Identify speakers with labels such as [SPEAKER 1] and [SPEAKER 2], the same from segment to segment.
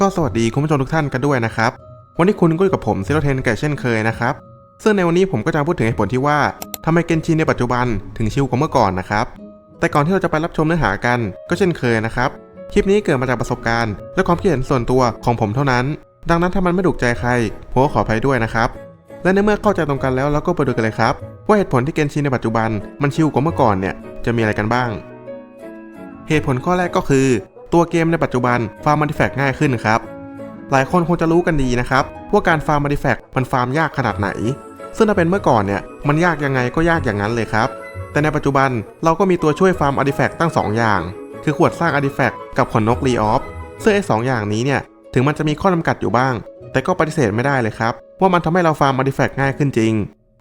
[SPEAKER 1] ก็สวัสดีคุณผู้ชมทุกท่านกันด้วยนะครับ วันนี้คุณก็อยู่กับผมซิโรเทนแก่เช่นเคยนะครับ ซึ่งในวันนี้ผมก็จะพูดถึงเหตุผลที่ว่าทำไมเกนชินในปัจจุบันถึงชิลกว่าเมื่อก่อนนะครับ แต่ก่อนที่เราจะไปรับชมเนื้อหากันก็เช่นเคยนะครับ คลิปนี้เกิดมาจากประสบการณ์ และความคิดเห็นส่วนตัวของผมเท่านั้น ดังนั้นถ้ามันไม่ถูกใจใครผมก็ขออภัยด้วยนะครับ และในเมื่อเข้าใจตรงกันแล้วเราก็ไปดูกันเลยครับ ว่าเหตุผลที่เกนชินในปัจจุบันมันชิลกว่าเมื่อก่อนเนี่ยจะมีอะไรกันบ้าง เหตุผลข้อแรกก็คือ ตัวเกมในปัจจุบันฟาร์มมัลติแฟกง่ายขึ้นครับ หลายคนคงจะรู้กันดีนะครับว่าการฟาร์มมัลติแฟกมันฟาร์มยากขนาดไหน ซึ่งถ้าเป็นเมื่อก่อนเนี่ยมันยากยังไงก็ยากอย่างนั้นเลยครับ แต่ในปัจจุบันเราก็มีตัวช่วยฟาร์มอาร์ติแฟกตั้ง 2 อย่าง คือขวดสร้างอาร์ติแฟกกับขนนกรีออฟซึ่งไอ้สองอย่างนี้เนี่ยถึงมันจะมีข้อจำกัดอยู่บ้าง แต่ก็ปฏิเสธไม่ได้เลยครับว่ามันทำให้เราฟาร์มอาร์ติแฟกง่ายขึ้นจริง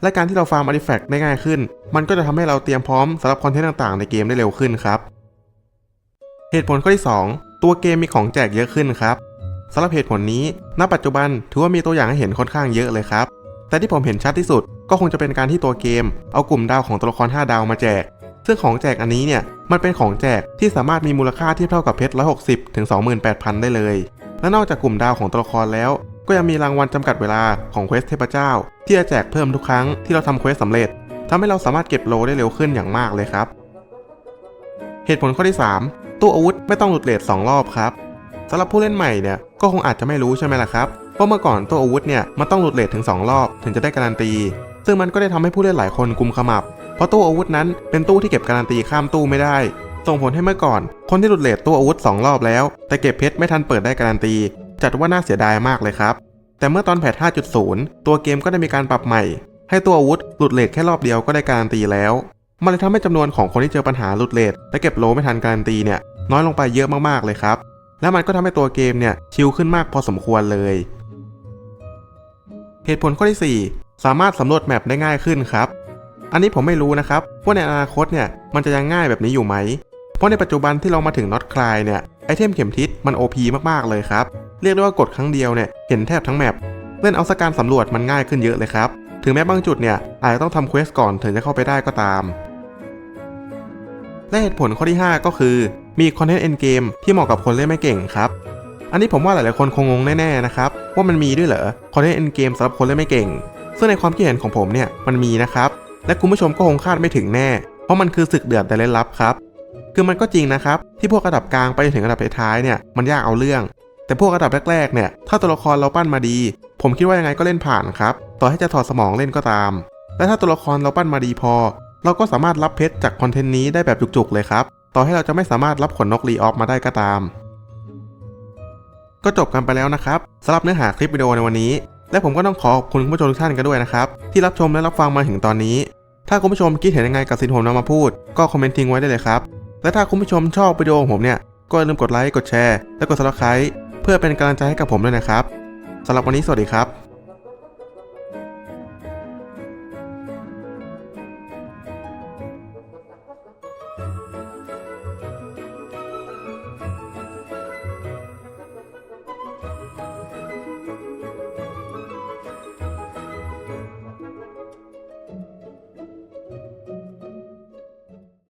[SPEAKER 1] และการที่เราฟาร์มอาร์ติแฟกต์ได้ง่ายขึ้น มันก็จะทำให้เราเตรียมพร้อมสำหรับคอนเทนต์ต่างๆ ในเกมได้เร็วขึ้นครับ เหตุผลข้อที่ 2 ตัวเกมมีของแจกเยอะขึ้นครับสำหรับเหตุผลนี้ณปัจจุบันถือว่ามีตัวอย่างให้เห็นค่อนข้างเยอะเลยครับแต่ที่ผมเห็นชัดที่สุดก็คงจะเป็นการที่ตัวเกม เอากลุ่มดาวของตัวละคร 5 ดาวมาแจก ซึ่งของแจกอันนี้เนี่ยมันเป็นของแจกที่สามารถมีมูลค่าทียบเท่ากับเพชร160ถึง28,000 ได้เลย และนอกจากกลุ่มดาวของตัวละครแล้ว ก็ยังมีรางวัลจำกัดเวลาของเควสเทพเจ้า ที่จะแจกเพิ่มทุกครั้งที่เราทำเควสสำเร็จทำให้เราสามารถเก็บโลได้เร็วขึ้นอย่างมากเลยครับ เหตุผลข้อที่ 3 ตู้อาวุธไม่ต้องหลุดเลท2รอบครับสำหรับผู้เล่นใหม่เนี่ยก็คงอาจจะไม่รู้ใช่ไหมล่ะครับว่าเมื่อก่อนตัวอาวุธเนี่ยมันต้องหลุดเลทถึง 2 รอบถึงจะได้การันตี ซึ่งมันก็ได้ทำให้ผู้เล่นหลายคนกุมขมับ เพราะตู้อาวุธนั้นเป็นตู้ที่เก็บการันตีข้ามตู้ไม่ได้ ส่งผลให้เมื่อก่อน คนที่หลุดเลทตู้อาวุธ 2 รอบแล้ว แต่เก็บเพชรไม่ทันเปิดได้การันตี จัดว่าน่าเสียดายมากเลยครับ แต่เมื่อตอนแพท5.0 ตัวเกมก็ได้มีการปรับใหม่ ให้ตัวอาวุธหลุดเลทแค่รอบเดียวก็ได้การันตีแล้ว มันเลยทำให้จำนวนของคนที่เจอปัญหาหลุดเลทและเก็บโลไม่ทันการันตีเนี่ยน้อยลงไปเยอะมากๆเลยครับ และมันก็ทำให้ตัวเกมเนี่ยชิลขึ้นมากพอสมควรเลย เหตุผลข้อที่ 4 สามารถสำรวจแมปได้ง่ายขึ้นครับ อันนี้ผมไม่รู้นะครับว่าในอนาคตเนี่ยมันจะยังง่ายแบบนี้อยู่ไหม เพราะในปัจจุบันที่เรามาถึงน็อตคลายเนี่ยไอเทมเข็มทิศมัน OP มากๆเลยครับ เรียกได้ว่ากดครั้งเดียวเนี่ยเห็นแทบทั้งแมปเล่นเอาสกการสำรวจมันง่ายขึ้นเยอะเลยครับ ถึงแม้บางจุดเนี่ยอาจจะต้องทำเควสก่อนถึงจะเข้าไปได้ก็ตาม และเหตุผลข้อที่ 5 ก็คือ มีคอนเทนต์เอ็นเกมที่เหมาะกับคนเล่นไม่เก่งครับ อันนี้ผมว่าหลายๆคนคงงงแน่ๆนะครับว่ามันมีด้วยเหรอคอนเทนต์เอ็นเกมสำหรับคนเล่นไม่เก่ง ซึ่งในความคิดเห็นของผมเนี่ยมันมีนะครับและคุณผู้ชมก็คงคาดไม่ถึงแน่ เพราะมันคือศึกเดือดแต่เล่นลับครับคือมันก็จริงนะครับที่พวกระดับกลางไปถึงระดับท้ายเนี่ยมันยากเอาเรื่อง แต่พวกระดับแรกๆเนี่ยถ้าตัวละครเราปั้นมาดี ผมคิดว่ายังไงก็เล่นผ่านครับต่อให้จะถอดสมองเล่นก็ตาม และถ้าตัวละครเราปั้นมาดีพอ เราก็สามารถรับเพชรจากคอนเทนต์นี้ได้แบบจุกๆเลยครับ ต่อให้เราจะไม่สามารถรับขนนกรีออฟมาได้ก็ตาม ก็จบกันไปแล้วนะครับสำหรับเนื้อหาคลิปวิดีโอในวันนี้ และผมก็ต้องขอขอบคุณคุณผู้ชมทุกท่านกันด้วยนะครับ ที่รับชมและรับฟังมาถึงตอนนี้ ถ้าคุณผู้ชมคิดเห็นยังไงกับสิ่งที่ผมนำมาพูด ก็คอมเมนต์ทิ้งไว้ได้เลยครับ และถ้าคุณผู้ชมชอบวิดีโอของผมเนี่ย ก็อย่าลืมกดไลค์ กดแชร์ และกด subscribe เพื่อเป็นกำลังใจให้กับผมด้วยนะครับสำหรับวันนี้สวัสดีครับ